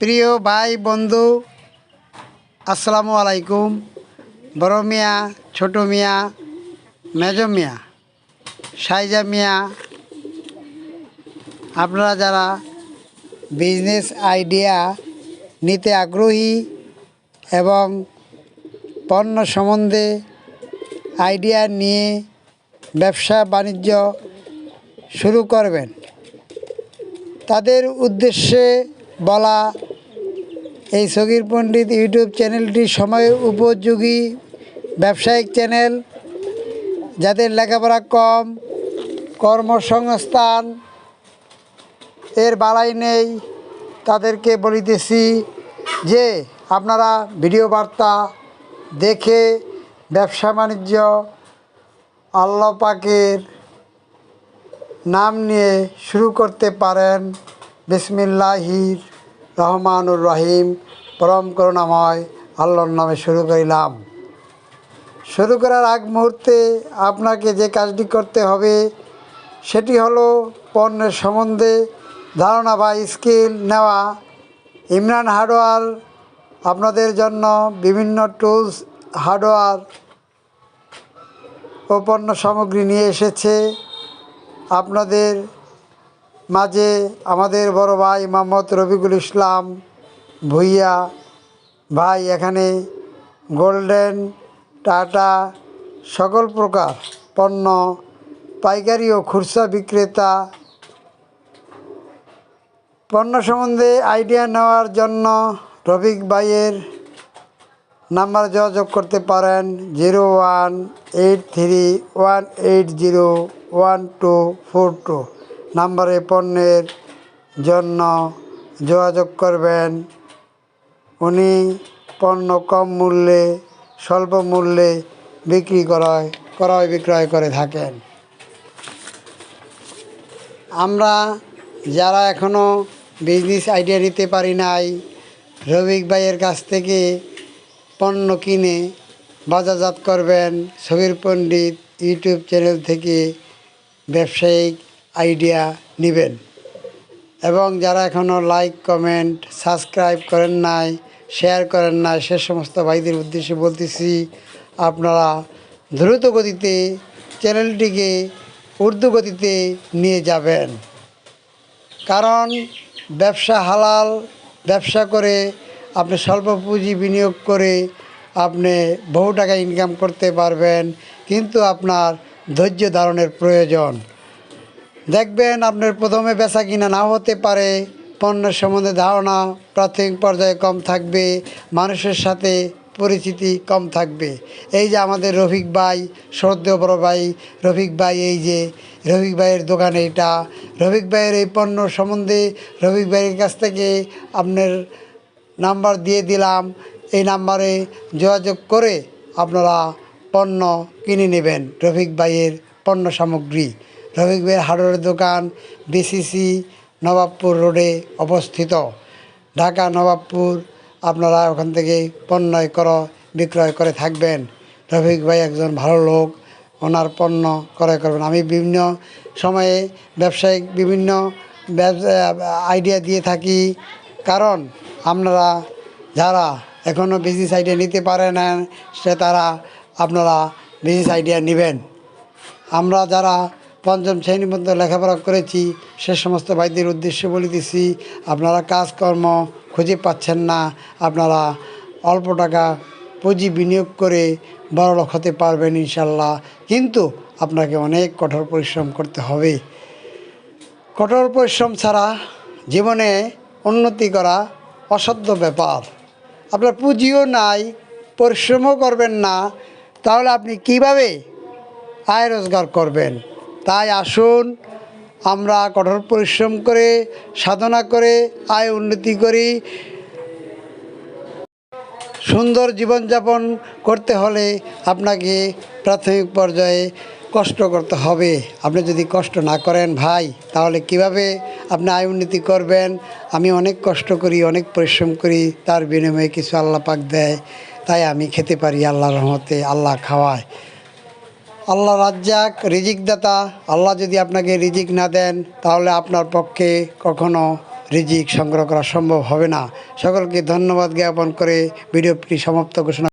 প্রিয় ভাই, বন্ধু, আসসালামু আলাইকুম। বড় মিয়া, ছোট মিয়া, মেজ মিয়া, সাইজা মিয়া, আপনারা যারা বিজনেস আইডিয়া নিতে আগ্রহী এবং পণ্য সম্বন্ধে আইডিয়া নিয়ে ব্যবসা বাণিজ্য শুরু করবেন, তাদের উদ্দেশ্যে বলা এই সগীর পণ্ডিত ইউটিউব চ্যানেলটি সময় উপযোগী ব্যবসায়িক চ্যানেল, যাদের লেখাপড়া কম, কর্মসংস্থান এর বালাই নেই, তাদেরকে বলিতেছি যে, আপনারা ভিডিও বার্তা দেখে ব্যবসা বাণিজ্য, আল্লাহ পাকের নাম নিয়ে শুরু করতে পারেন। বিসমিল্লাহির রহমানুর রহিম। পরম করুণাময় আল্লাহর নামে শুরু করিলাম। শুরু করার আগ মুহূর্তে আপনাকে যে কাজটি করতে হবে, সেটি হলো পণ্যের সম্বন্ধে ধারণা বা স্কিল নেওয়া। ইমরান হার্ডওয়ার আপনাদের জন্য বিভিন্ন টুলস হার্ডওয়ার ও পণ্য সামগ্রী নিয়ে এসেছে। আপনাদের মাঝে আমাদের বড় ভাই মোহাম্মদ রফিকুল ইসলাম ভুইয়া ভাই এখানে গোল্ডেন, টাটা, সকল প্রকার পণ্য, পাইকারি ও খুচরা বিক্রেতা। পণ্য সম্বন্ধে আইডিয়া নেওয়ার জন্য রফিক ভাইয়ের নাম্বার যোগাযোগ করতে পারেন zero one eight three one eight zero one two four two. নাম্বারে পণ্যের জন্য যোগাযোগ করবেন। উনি পণ্য কম মূল্যে, স্বল্প মূল্যে বিক্রি করায়, ক্রয় বিক্রয় করে থাকেন। আমরা যারা এখনও বিজনেস আইডিয়া নিতে পারি নাই রবিক ভাইয়ের কাছ থেকে পণ্য কিনে বাজারজাত করবেন। ছবির পণ্ডিত ইউটিউব চ্যানেল থেকে ব্যবসায়িক আইডিয়া নেবেন। এবং যারা এখনও লাইক কমেন্ট সাবস্ক্রাইব করেন নাই শেয়ার করেন নাই, সে সমস্ত ভাইদের উদ্দেশ্যে বলতেছি, আপনারা দ্রুত গতিতে চ্যানেলটিকে উর্দু গতিতে নিয়ে যাবেন। কারণ ব্যবসা হালাল, ব্যবসা করে আপনি স্বল্প পুঁজি বিনিয়োগ করে আপনি বহু টাকা ইনকাম করতে পারবেন, কিন্তু আপনার ধৈর্য ধারণের প্রয়োজন। দেখবেন আপনার প্রথমে বেচা কিনা না হতে পারে, পণ্যের সম্বন্ধে ধারণা প্রাথমিক পর্যায়ে কম থাকবে, মানুষের সাথে পরিচিতি কম থাকবে। এই যে আমাদের রফিক ভাই, শ্রদ্ধেয় বড় ভাই, রফিক ভাই এই যে, রফিক ভাইয়ের দোকান এইটা। রফিক ভাইয়ের এই পণ্য সম্বন্ধে রফিক ভাইয়ের কাছ থেকে আপনার নাম্বার দিয়ে দিলাম। এই নাম্বারে যোগাযোগ করে আপনারা পণ্য কিনে নেবেন, রফিক ভাইয়ের পণ্য সামগ্রী। রফিক ভাইয়ের হার্ডওয়ারের দোকান বিসিসি নবাবপুর রোডে অবস্থিত। ঢাকা, নবাবপুর, আপনারা ওখান থেকে পণ্য কর বিক্রয় করে থাকবেন। রফিক ভাই একজন ভালো লোক, ওনার পণ্য ক্রয় করবেন। আমি বিভিন্ন সময়ে ব্যবসায়িক বিভিন্ন আইডিয়া দিয়ে থাকি। কারণ আপনারা যারা এখনও বিজনেস আইডিয়া নিতে পারে না, সে তারা আপনারা বিজনেস আইডিয়া নেবেন। আমরা যারা পঞ্চম শ্রেণি পর্যন্ত লেখাপড়া করেছি, সে সমস্ত ভাইদের উদ্দেশ্যে বলিতেছি আপনারা কাজকর্ম খুঁজে পাচ্ছেন না, আপনারা অল্প টাকা পুঁজি বিনিয়োগ করে বড়লোক হতে পারবেন ইনশাল্লাহ। কিন্তু আপনাকে অনেক কঠোর পরিশ্রম করতে হবে। কঠোর পরিশ্রম ছাড়া জীবনে উন্নতি করা অসাধ্য ব্যাপার। আপনার পুঁজিও নাই, পরিশ্রমও করবেন না, তাহলে আপনি কীভাবে আয় রোজগার করবেন? তাই আসুন, আমরা কঠোর পরিশ্রম করে, সাধনা করে, আয় উন্নতি করি। সুন্দর জীবনযাপন করতে হলে আপনাকে প্রাথমিক পর্যায়ে কষ্ট করতে হবে। আপনি যদি কষ্ট না করেন, ভাই, তাহলে কীভাবে আপনি আয় উন্নতি করবেন? আমি অনেক কষ্ট করি, অনেক পরিশ্রম করি, তার বিনিময়ে কিছু আল্লাহ পাক দেয়। তাই আমি খেতে পারি আল্লাহর রহমতে, আল্লাহ খাওয়ায়। আল্লাহ রাজ্জাক রিজিক দাতা আল্লাহ যদি আপনাকে রিজিক না দেন, তাহলে আপনার পক্ষে কখনো রিজিক সংগ্রহ করা সম্ভব হবে না। সকলকে ধন্যবাদ জ্ঞাপন করে ভিডিওটি সমাপ্ত ঘোষণা